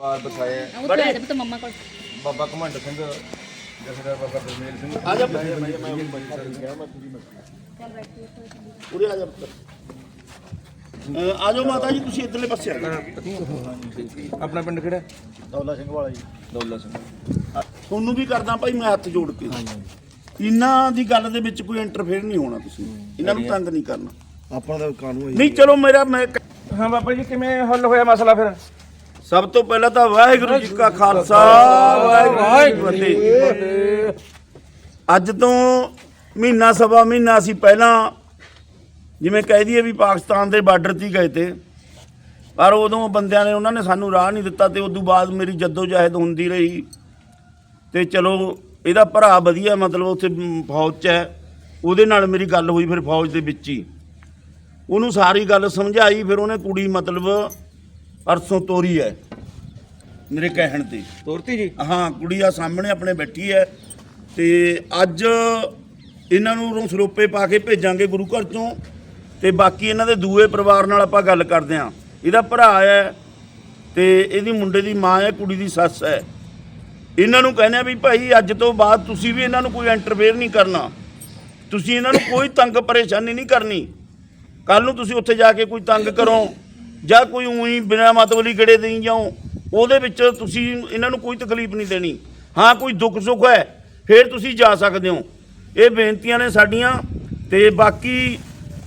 ਵਾਰ ਬਸਾਏ ਉਹ ਤੋਂ ਮੰਮਾ ਕੋਲ। ਬਾਬਾ ਘਮੰਡ ਸਿੰਘ ਜਸਦਾਰ ਬਾਬਾ ਗੁਰਮੇਲ ਸਿੰਘ। ਆ ਜਾ ਉਰੇ ਆ ਜਾ ਆ ਜਾਓ ਮਾਤਾ ਜੀ ਤੁਸੀਂ ਇੱਧਰਲੇ ਪਾਸੇ ਆ ਜਾਓ। ਆਪਣਾ ਪਿੰਡ ਕਿਹੜਾ? ਦੌਲਾ ਸਿੰਘ ਵਾਲਾ ਜੀ। ਦੌਲਾ ਸਿੰਘ। ਤੁਹਾਨੂੰ ਵੀ ਕਰਦਾ ਭਾਈ ਮੈਂ ਹੱਥ ਜੋੜ ਕੇ। ਇਹਨਾਂ ਦੀ ਗੱਲ ਦੇ ਵਿੱਚ ਕੋਈ ਇੰਟਰਫੇਅਰ ਨਹੀਂ ਹੋਣਾ ਤੁਸੀਂ। ਇਹਨਾਂ ਨੂੰ ਤੰਗ ਨਹੀਂ ਕਰਨਾ। ਆਪਣਾ ਦਾ ਕਾਨੂੰਨ ਨਹੀਂ ਚਲੋ ਮੇਰਾ ਮੈਂ ਹਾਂ ਬਾਬਾ ਜੀ ਕਿਵੇਂ ਹੱਲ ਹੋਇਆ ਮਸਲਾ ਫਿਰ? ਸਭ ਤੋਂ ਪਹਿਲਾਂ ਤਾਂ ਵਾਹਿਗੁਰੂ ਜੀ ਕਾ ਖਾਲਸਾ, ਵਾਹਿਗੁਰੂ ਜੀ ਕੀ ਫਤਿਹ। ਅੱਜ ਤੋਂ ਮਹੀਨਾ ਸਵਾ ਮਹੀਨਾ ਅਸੀਂ ਪਹਿਲਾਂ ਜਿਵੇਂ ਕਹਿ ਦਈਏ ਵੀ ਪਾਕਿਸਤਾਨ ਦੇ ਬਾਰਡਰ ਤੇ ਗਏ ਤੇ। ਪਰ ਉਦੋਂ ਬੰਦਿਆਂ ਨੇ ਉਹਨਾਂ ਨੇ ਸਾਨੂੰ ਰਾਹ ਨਹੀਂ ਦਿੱਤਾ ਤੇ ਤੋਂ ਬਾਅਦ ਮੇਰੀ ਜੱਦੋ ਜਹਿਦ ਹੁੰਦੀ ਰਹੀ। ਤੇ ਚਲੋ, ਇਹਦਾ ਭਰਾ ਵਧੀਆ, ਮਤਲਬ ਉੱਥੇ ਫੌਜ 'ਚ ਹੈ। ਉਹਦੇ ਨਾਲ ਮੇਰੀ ਗੱਲ ਹੋਈ ਫਿਰ ਫੌਜ ਦੇ ਵਿੱਚ ਹੀ। ਉਹਨੂੰ ਸਾਰੀ ਗੱਲ ਸਮਝਾਈ, ਫਿਰ ਉਹਨੇ ਕੁੜੀ ਮਤਲਬ ਅਰਸੋਂ ਤੋਰੀ ਹੈ ਮੇਰੇ ਕਹਿਣ ਤੇ। ਤੋਰਤੀ ਜੀ? ਹਾਂ ਕੁੜੀ ਆ ਸਾਹਮਣੇ ਆਪਣੇ ਬੈਠੀ ਹੈ ਤੇ ਅੱਜ ਇਹਨਾਂ ਨੂੰ ਉਰੋਂ ਸਰੋਪੇ ਪਾ ਕੇ ਭੇਜਾਂਗੇ ਗੁਰੂ ਘਰ ਚੋਂ ਤੇ ਬਾਕੀ ਇਹਨਾਂ ਦੇ ਦੂਏ ਪਰਿਵਾਰ ਨਾਲ ਆਪਾਂ ਗੱਲ ਕਰਦੇ ਆਂ ਇਹਦਾ ਭਰਾ ਹੈ ਤੇ ਇਹਦੀ ਮੁੰਡੇ ਦੀ ਮਾਂ ਹੈ ਕੁੜੀ ਦੀ ਸੱਸ ਹੈ। ਇਹਨਾਂ ਨੂੰ ਕਹਿੰਦੇ ਆ ਵੀ ਭਾਈ ਅੱਜ ਤੋਂ ਬਾਅਦ ਤੁਸੀਂ ਵੀ ਇਹਨਾਂ ਨੂੰ ਕੋਈ ਇੰਟਰਫੇਅਰ ਨਹੀਂ ਕਰਨਾ। ਤੁਸੀਂ ਇਹਨਾਂ ਨੂੰ ਕੋਈ ਤੰਗ ਪਰੇਸ਼ਾਨੀ ਨਹੀਂ ਕਰਨੀ। ਕੱਲ ਨੂੰ ਤੁਸੀਂ ਉੱਥੇ ਜਾ ਕੇ ਕੋਈ ਤੰਗ ਕਰੋ। ਜਾਂ ਕੋਈ ਉਹੀ ਬਿਨਾਂ ਮਤਲਬੀ ਗੜੇ ਦੇਈ ਜਾਓ ਉਹਦੇ ਵਿੱਚ ਤੁਸੀਂ ਇਹਨਾਂ ਨੂੰ ਕੋਈ ਤਕਲੀਫ ਨਹੀਂ ਦੇਣੀ। ਹਾਂ ਕੋਈ ਦੁੱਖ ਸੁੱਖ ਹੈ ਫਿਰ ਤੁਸੀਂ ਜਾ ਸਕਦੇ ਹੋ। ਇਹ ਬੇਨਤੀਆਂ ਨੇ ਸਾਡੀਆਂ ਤੇ ਬਾਕੀ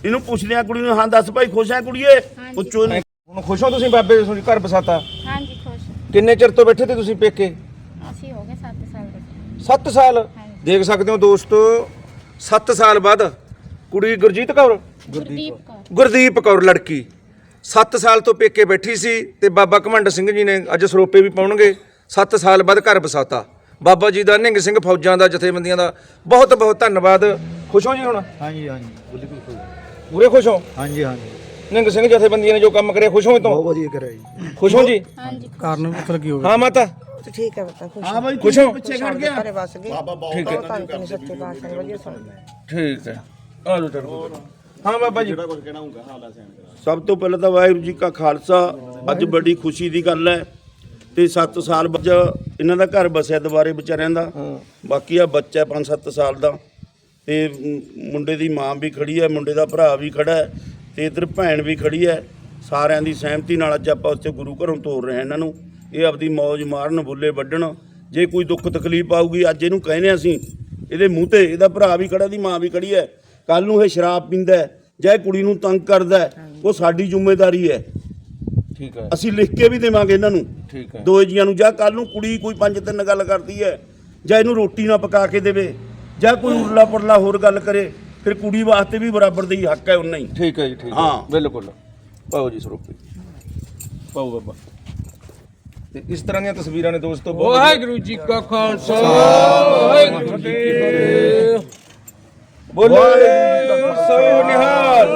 ਇਹਨੂੰ ਪੁੱਛਦੇ ਆ ਕੁੜੀ ਨੂੰ ਹਾਂ ਦੱਸ ਭਾਈ ਖੁਸ਼ ਹੈ ਕੁੜੀਏ। ਪੁੱਛੋ ਇਹਨੂੰ। ਹੁਣ ਖੁਸ਼ ਹੋ ਤੁਸੀਂ ਬਾਬੇ ਦੇ ਘਰ ਬਸਾਤਾ? ਹਾਂਜੀ ਖੁਸ਼। ਕਿੰਨੇ ਚਿਰ ਤੋਂ ਬੈਠੇ ਤੇ ਤੁਸੀਂ ਪੇਕੇ? ਅਸੀਂ ਹੋ ਗਏ 7 ਸਾਲ ਦੇ। 7 ਸਾਲ? ਦੇਖ ਸਕਦੇ ਹੋ ਦੋਸਤੋ 7 ਸਾਲ ਬਾਅਦ ਕੁੜੀ ਗੁਰਜੀਤ ਕੌਰ? ਗੁਰਦੀਪ ਕੌਰ। ਗੁਰਦੀਪ ਕੌਰ ਲੜਕੀ। 7 ਸਾਲ ਤੋਂ ਪੇਕੇ ਬੈਠੀ ਸੀ ਤੇ ਬਾਬਾ ਘਮੰਡ ਸਿੰਘ ਜੀ ਨੇ ਅੱਜ ਸਰੋਪੇ ਵੀ ਪਾਉਣਗੇ। 7 ਸਾਲ ਬਾਅਦ ਘਰ ਬਸਾਤਾ ਬਾਬਾ ਜੀ ਦਾ ਨਿਹੰਗ ਸਿੰਘ ਫੌਜਾਂ ਦਾ ਜਥੇਬੰਦੀਆਂ ਦਾ ਬਹੁਤ ਬਹੁਤ ਧੰਨਵਾਦ। ਖੁਸ਼ ਹੋ ਜੀ ਹੁਣ? ਹਾਂਜੀ ਹਾਂਜੀ ਬਿਲਕੁਲ ਖੁਸ਼। ਪੂਰੇ ਖੁਸ਼ ਹੋ? ਹਾਂਜੀ ਹਾਂਜੀ। ਨਿਹੰਗ ਸਿੰਘ ਜਥੇਬੰਦੀਆਂ ਨੇ ਜੋ ਕੰਮ ਕਰਿਆ ਖੁਸ਼ ਹੋ ਬਹੁਤ ਤੋਂ ਵਧੀਆ ਕਰਿਆ ਜੀ। ਖੁਸ਼ ਹੋ ਜੀ? ਹਾਂਜੀ। ਕਾਰਨ ਮਤਲਬ ਕੀ ਹੋਵੇ ਹਾਂ ਮਾਤਾ। ਠੀਕ ਹੈ ਬਤਾ ਖੁਸ਼ ਹਾਂ ਭਾਈ ਖੁਸ਼ ਹੋ? ਪਿੱਛੇ ਖੜ ਗਿਆ। ਬਾਬਾ ਬਹੁਤ ਠੀਕ ਹੈ। ਸੱਚੇ ਪਾਤਸ਼ਾਹ ਵਧੀਆ ਸੁਣਦਾ ਠੀਕ ਹੈ। ਆ ਲੋ ਚੜੋ ਹਾਂ ਬਾਬਾ ਜੀ। ਸਭ ਤੋਂ ਪਹਿਲਾਂ ਤਾਂ ਵਾਹਿਗੁਰੂ ਜੀ ਕਾ ਖਾਲਸਾ ਅੱਜ ਬੜੀ ਖੁਸ਼ੀ ਦੀ ਗੱਲ ਹੈ ਤੇ 7 ਸਾਲ ਬਾਅਦ ਇਹਨਾਂ ਦਾ ਘਰ ਬਸਿਆ ਦੁਬਾਰੇ ਵਿਚਾਰਿਆਂ ਦਾ। ਬਾਕੀ ਆ ਬੱਚਾ 5-7 ਸਾਲ ਦਾ ਤੇ ਮੁੰਡੇ ਦੀ ਮਾਂ ਵੀ ਖੜੀ ਹੈ ਮੁੰਡੇ ਦਾ ਭਰਾ ਵੀ ਖੜਾ ਹੈ ਤੇ ਇਧਰ ਭੈਣ ਵੀ ਖੜੀ ਹੈ। ਸਾਰਿਆਂ ਦੀ ਸਹਿਮਤੀ ਨਾਲ ਅੱਜ ਆਪਾਂ ਉੱਥੇ ਗੁਰੂ ਘਰੋਂ ਤੋਰ ਰਹੇ ਹਾਂ ਇਹਨਾਂ ਨੂੰ। ਇਹ ਆਪਦੀ ਮौज ਮਾਰਨ ਬੁੱਲੇ ਵੱਢਣ। ਜੇ ਕੋਈ ਦੁੱਖ ਤਕਲੀਫ ਆਊਗੀ ਅੱਜ ਇਹਨੂੰ ਕਹਿੰਦੇ ਹਾਂ ਅਸੀਂ ਇਹਦੇ ਮੂੰਹ ਤੇ ਇਹਦਾ ਭਰਾ ਵੀ ਖੜਾ ਦੀ ਮਾਂ ਵੀ ਖੜੀ ਹੈ। ਕੱਲ ਨੂੰ ਇਹ ਸ਼ਰਾਬ ਪੀਂਦਾ ਹੈ ਜਾਂ ਇਹ ਕੁੜੀ ਨੂੰ ਤੰਗ ਕਰਦਾ ਹੈ, ਉਹ ਸਾਡੀ ਜ਼ਿੰਮੇਵਾਰੀ ਹੈ। ਠੀਕ ਹੈ। ਅਸੀਂ ਲਿਖ ਕੇ ਵੀ ਦੇਵਾਂਗੇ ਇਹਨਾਂ ਨੂੰ। ਠੀਕ ਹੈ। ਦੋਏ ਜੀਆਂ ਨੂੰ ਜਾਂ ਕੱਲ ਨੂੰ ਕੁੜੀ ਕੋਈ ਪੰਜ ਤਿੰਨ ਗੱਲ ਕਰਦੀ ਹੈ ਜਾਂ ਇਹਨੂੰ ਰੋਟੀ ਨਾ ਪਕਾ ਕੇ ਦੇਵੇ ਜਾਂ ਕੋਈ ਉਰਲਾ ਪਰਲਾ ਹੋਰ ਗੱਲ ਕਰੇ ਫਿਰ ਕੁੜੀ ਵਾਸਤੇ ਵੀ ਬਰਾਬਰ ਦਾ ਹੀ ਹੱਕ ਹੈ ਉਹਨਾਂ ਹੀ। ਠੀਕ ਹੈ ਜੀ ਠੀਕ ਹੈ। ਹਾਂ। ਬਿਲਕੁਲ। ਪਾਓ ਜੀ ਸਰੋਪੇ। ਪਾਓ ਬਾਬਾ। ਤੇ ਇਸ ਤਰ੍ਹਾਂ ਦੀਆਂ ਤਸਵੀਰਾਂ ਨੇ ਦੋਸਤੋ ਬਹੁਤ ਵਾਹਿਗੁਰੂ ਜੀ ਕਾ ਖਾਲਸਾ ਵਾਹਿਗੁਰੂ ਜੀ ਕੀ ਫਤਿਹ। ਬੋਲੇ। ਸੋ ਨਿਹਾਲ।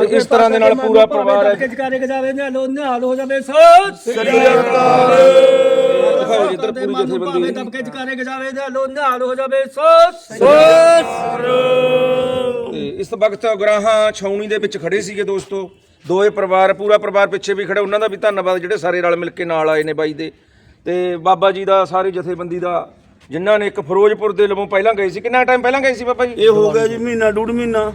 ਤੇ ਇਸ ਤਰ੍ਹਾਂ ਦੇ ਨਾਲ ਪੂਰਾ ਪਰਿਵਾਰ ਹੈ। ਜਕਾਰੇ ਗਜਾਵੇ ਨਿਹਾਲੋ ਨਿਹਾਲ ਹੋ ਜਾਵੇ। ਸਤ ਸ੍ਰੀ ਦਿਖਾਓ ਜੀ ਇੱਧਰ ਪੂਰੀ ਜਥੇਬੰਦੀ ਦਬਕੇ ਜਕਾਰੇ ਗਜਾਵੇ ਨਿਹਾਲੋ ਨਿਹਾਲ ਹੋ ਜਾਵੇ। ਸਤ ਤੇ ਇਸ ਵਕਤ ਗਰਾਹਾਂ ਛਾਉਣੀ ਦੇ ਵਿੱਚ ਖੜੇ ਸੀਗੇ ਦੋਸਤੋ। ਦੋਏ ਪਰਿਵਾਰ ਪੂਰਾ ਪਰਿਵਾਰ ਪਿੱਛੇ ਵੀ ਖੜਾ। ਉਹਨਾਂ ਦਾ ਵੀ ਧੰਨਵਾਦ ਜਿਹੜੇ ਸਾਰੇ ਰਲ ਮਿਲ ਕੇ ਨਾਲ ਆਏ ਨੇ ਬਾਈ ਦੇ। ਤੇ ਬਾਬਾ ਜੀ ਦਾ ਸਾਰੀ ਜਥੇਬੰਦੀ ਦਾ ਜਿਨ੍ਹਾਂ ਨੇ ਇੱਕ ਫਿਰੋਜ਼ਪੁਰ ਦੇ ਲਵੋਂ ਪਹਿਲਾਂ ਗਏ ਸੀ ਕਿੰਨਾ ਟਾਈਮ ਪਹਿਲਾਂ ਗਏ ਸੀ ਬਾਬਾ ਜੀ? ਇਹ ਹੋ ਗਿਆ ਜੀ ਮਹੀਨਾ ਡੂਢ ਮਹੀਨਾ।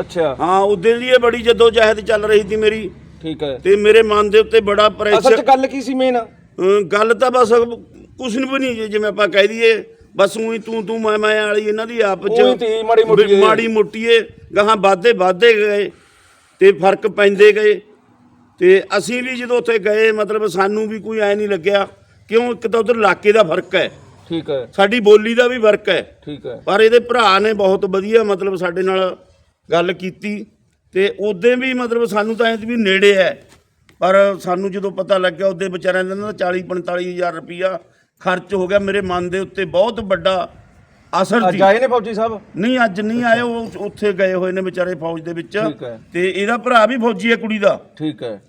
ਅੱਛਾ। ਹਾਂ ਉਦੋਂ ਦੀ ਇਹ ਬੜੀ ਜਦੋਂ ਜਹਿਦ ਚੱਲ ਰਹੀ ਸੀ ਮੇਰੀ। ਠੀਕ ਹੈ। ਤੇ ਮੇਰੇ ਮਨ ਦੇ ਉੱਤੇ ਬੜਾ ਅਸਲ ਪ੍ਰੈਸ਼ਰ 'ਚ ਗੱਲ ਕੀ ਸੀ ਮੇਨ ਗੱਲ ਤਾਂ ਬਸ ਕੁਛ ਨਹੀਂ ਬਣੀ ਜੀ, ਜਿਵੇਂ ਆਪਾਂ ਕਹਿ ਦਈਏ। ਬਸ ਉਹੀ ਤੂੰ ਤੂੰ ਮੈਂ ਮੈਂ ਵਾਲੀ ਇਹਨਾਂ ਦੀ ਆਪ ਚ ਤੀ ਮਾੜੀ ਮੋਟੀ ਵੀ ਮਾੜੀ ਮੋਟੀਏ ਗਾਹਾਂ ਵਾਧੇ ਵਾਧੇ ਗਏ ਤੇ ਫ਼ਰਕ ਪੈਂਦੇ ਗਏ। ਤੇ ਅਸੀਂ ਵੀ ਜਦੋਂ ਉੱਥੇ ਗਏ ਮਤਲਬ ਸਾਨੂੰ ਵੀ ਕੋਈ ਐ ਨਹੀਂ ਲੱਗਿਆ ਕਿਉਂ ਇੱਕ ਤਾਂ ਉਧਰ ਇਲਾਕੇ ਦਾ ਫ਼ਰਕ ਹੈ। ਠੀਕ ਹੈ। ਸਾਡੀ ਬੋਲੀ ਦਾ ਵੀ ਫ਼ਰਕ ਹੈ। ਠੀਕ ਹੈ। ਪਰ ਇਹਦੇ ਭਰਾ ਨੇ ਬਹੁਤ ਵਧੀਆ ਮਤਲਬ ਸਾਡੇ ਨਾਲ ਗੱਲ ਕੀਤੀ ਤੇ ਉਦੋਂ ਵੀ ਮਤਲਬ ਸਾਨੂੰ ਤਾਂ ਸੀ ਵੀ ਨੇੜੇ ਹੈ। ਪਰ ਸਾਨੂੰ ਜਦੋਂ ਪਤਾ ਲੱਗਿਆ ਉਹਦੇ ਵਿਚਾਰਿਆਂ ਦਾ ਨਾ 40 45 ਹਜ਼ਾਰ ਰੁਪਈਆ ਖਰਚ ਹੋ ਗਿਆ। ਮੇਰੇ ਮਨ ਦੇ ਉੱਤੇ ਬਹੁਤ ਵੱਡਾ ਅਸਰ ਅੱਜ ਸੀ ਆਏ ਨੇ ਫੌਜੀ ਸਾਹਿਬ? ਨਹੀਂ ਅੱਜ ਨਹੀਂ ਆਏ। ਉਹ ਉੱਥੇ ਗਏ ਹੋਏ ਨੇ ਵਿਚਾਰੇ ਫੌਜ ਦੇ ਵਿੱਚ। ਤੇ ਇਹਦਾ ਭਰਾ ਵੀ ਫੌਜੀ ਹੈ ਕੁੜੀ ਦਾ। ਠੀਕ ਹੈ।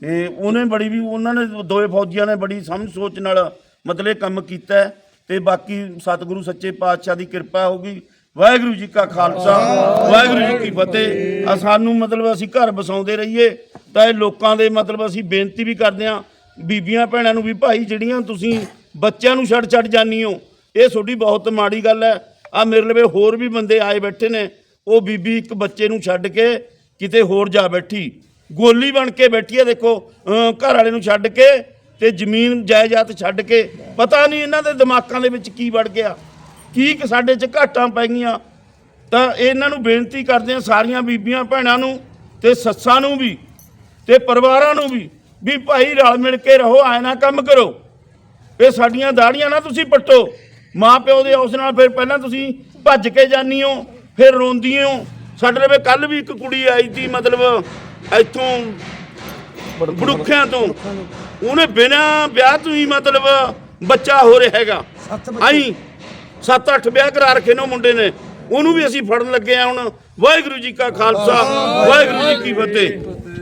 ਤੇ ਉਹਨੇ ਬੜੀ ਵੀ ਉਹਨਾਂ ਨੇ ਦੋਏ ਫੌਜੀਆਂ ਨੇ ਬੜੀ ਸਮਝ ਸੋਚ ਨਾਲ ਮਤਲਬ ਇਹ ਕੰਮ ਕੀਤਾ ਹੈ। ਤੇ ਬਾਕੀ ਸਤਿਗੁਰੂ ਸੱਚੇ ਪਾਤਸ਼ਾਹ ਦੀ ਕਿਰਪਾ ਹੋਗੀ ਵਾਹਿਗੁਰੂ ਜੀ ਕਾ ਖਾਲਸਾ, ਵਾਹਿਗੁਰੂ ਜੀ ਕੀ ਫਤਿਹ। ਆ ਸਾਨੂੰ ਮਤਲਬ ਅਸੀਂ ਘਰ ਬਸਾਉਂਦੇ ਰਹੀਏ, ਤਾਂ ਇਹ ਲੋਕਾਂ ਦੇ ਮਤਲਬ ਅਸੀਂ ਬੇਨਤੀ ਵੀ ਕਰਦੇ ਹਾਂ, ਬੀਬੀਆਂ ਭੈਣਾਂ ਨੂੰ ਵੀ, ਭਾਈ ਜਿਹੜੀਆਂ ਤੁਸੀਂ ਬੱਚਿਆਂ ਨੂੰ ਛੱਡ ਛੱਡ ਜਾਨੀ ਹੋ, ਇਹ ਤੁਹਾਡੀ ਬਹੁਤ ਮਾੜੀ ਗੱਲ ਹੈ। ਆ ਮੇਰੇ ਲਵੇ ਹੋਰ ਵੀ ਬੰਦੇ ਆਏ ਬੈਠੇ ਨੇ, ਉਹ ਬੀਬੀ ਇੱਕ ਬੱਚੇ ਨੂੰ ਛੱਡ ਕੇ ਕਿਤੇ ਹੋਰ ਜਾ ਬੈਠੀ। ਗੋਲੀ ਬਣ ਕੇ ਬੈਠੀ ਹੈ, ਦੇਖੋ ਘਰ ਵਾਲੇ ਨੂੰ ਛੱਡ ਕੇ ਤੇ ਜ਼ਮੀਨ ਜਾਇਦਾਦ ਛੱਡ ਕੇ ਪਤਾ ਨਹੀਂ ਇਹਨਾਂ ਦੇ ਦਿਮਾਗਾਂ ਦੇ ਵਿੱਚ ਕੀ ਵੜ ਗਿਆ ਕੀ ਕਿ ਸਾਡੇ 'ਚ ਘਾਟਾਂ ਪੈ ਗਈਆਂ। ਤਾਂ ਇਹਨਾਂ ਨੂੰ ਬੇਨਤੀ ਕਰਦੇ ਆ ਸਾਰੀਆਂ ਬੀਬੀਆਂ ਭੈਣਾਂ ਨੂੰ ਤੇ ਸੱਸਾਂ ਨੂੰ ਵੀ ਤੇ ਪਰਿਵਾਰਾਂ ਨੂੰ ਵੀ ਵੀ ਭਾਈ ਰਲ ਮਿਲ ਕੇ ਰਹੋ ਐ ਨਾ ਕੰਮ ਕਰੋ। ਇਹ ਸਾਡੀਆਂ ਦਾੜੀਆਂ ਨਾ ਤੁਸੀਂ ਪੱਟੋ। ਮਾਂ ਪਿਓ ਦੇ ਉਸ ਨਾਲ ਫਿਰ ਪਹਿਲਾਂ ਤੁਸੀਂ ਭੱਜ ਕੇ ਜਾਨੀ ਹੋ ਫਿਰ ਰੋਂਦੀ ਹੋ। ਸਾਡੇ ਲਵੇ ਕੱਲ ਵੀ ਇੱਕ ਕੁੜੀ ਆਈ ਸੀ ਮਤਲਬ ਇੱਥੋਂ ਬੜੁੱਖਿਆਂ ਤੋਂ। ਉਹਨੇ ਬਿਨਾਂ ਵਿਆਹ ਤੋਂ ਹੀ ਮਤਲਬ ਬੱਚਾ ਹੋ ਰਿਹਾ ਹੈਗਾ। ਆਈ ਸੱਤ ਅੱਠ ਵਿਆਹ ਕਰਾ ਰੱਖੇ ਨੇ ਮੁੰਡੇ ਨੇ। ਉਹਨੂੰ ਵੀ ਅਸੀਂ ਫੜਨ ਲੱਗੇ ਆ ਹੁਣ। ਵਾਹਿਗੁਰੂ ਜੀ ਕਾ ਖਾਲਸਾ ਵਾਹਿਗੁਰੂ ਜੀ ਕੀ ਫਤਿਹ।